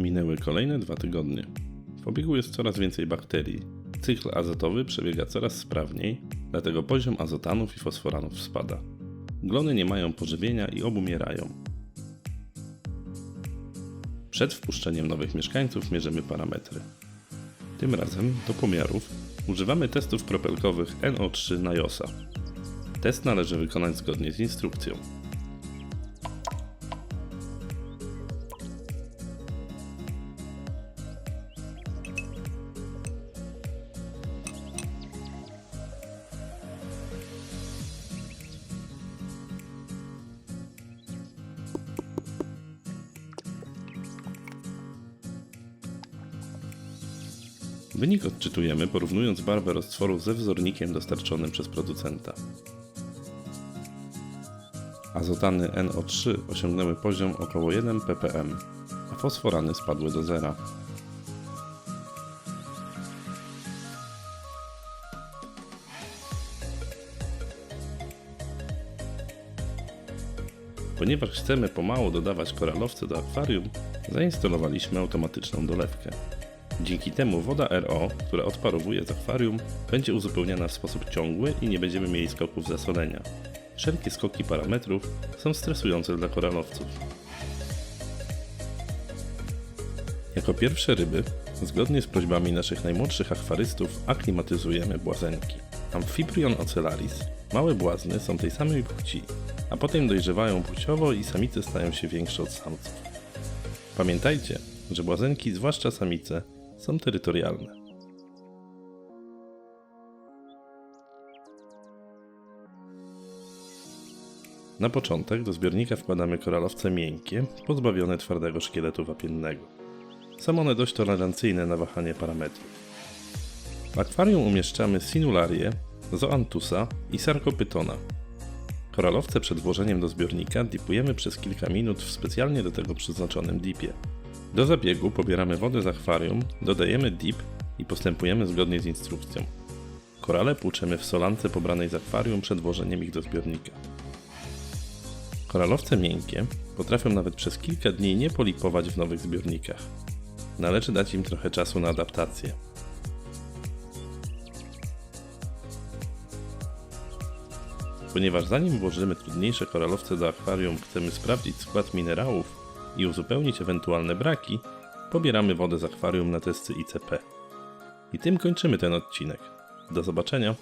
Minęły kolejne dwa tygodnie. W obiegu jest coraz więcej bakterii. Cykl azotowy przebiega coraz sprawniej, dlatego poziom azotanów i fosforanów spada. Glony nie mają pożywienia i obumierają. Przed wpuszczeniem nowych mieszkańców mierzymy parametry. Tym razem do pomiarów używamy testów kropelkowych NO3 na JOSA. Test należy wykonać zgodnie z instrukcją. Wynik odczytujemy porównując barwę roztworu ze wzornikiem dostarczonym przez producenta. Azotany NO3 osiągnęły poziom około 1 ppm, a fosforany spadły do zera. Ponieważ chcemy pomału dodawać koralowce do akwarium, zainstalowaliśmy automatyczną dolewkę. Dzięki temu woda RO, która odparowuje z akwarium, będzie uzupełniana w sposób ciągły i nie będziemy mieli skoków zasolenia. Wszelkie skoki parametrów są stresujące dla koralowców. Jako pierwsze ryby, zgodnie z prośbami naszych najmłodszych akwarystów, aklimatyzujemy błazenki. Amphiprion ocellaris. Małe błazny są tej samej płci, a potem dojrzewają płciowo i samice stają się większe od samców. Pamiętajcie, że błazenki, zwłaszcza samice, są terytorialne. Na początek do zbiornika wkładamy koralowce miękkie, pozbawione twardego szkieletu wapiennego. Są one dość tolerancyjne na wahanie parametrów. W akwarium umieszczamy sinularię, zoantusa i sarkopytona. Koralowce przed włożeniem do zbiornika dipujemy przez kilka minut w specjalnie do tego przeznaczonym dipie. Do zabiegu pobieramy wodę z akwarium, dodajemy dip i postępujemy zgodnie z instrukcją. Korale płuczemy w solance pobranej z akwarium przed włożeniem ich do zbiornika. Koralowce miękkie potrafią nawet przez kilka dni nie polipować w nowych zbiornikach. Należy dać im trochę czasu na adaptację. Ponieważ zanim włożymy trudniejsze koralowce do akwarium, chcemy sprawdzić skład minerałów i uzupełnić ewentualne braki, pobieramy wodę z akwarium na testy ICP. I tym kończymy ten odcinek. Do zobaczenia.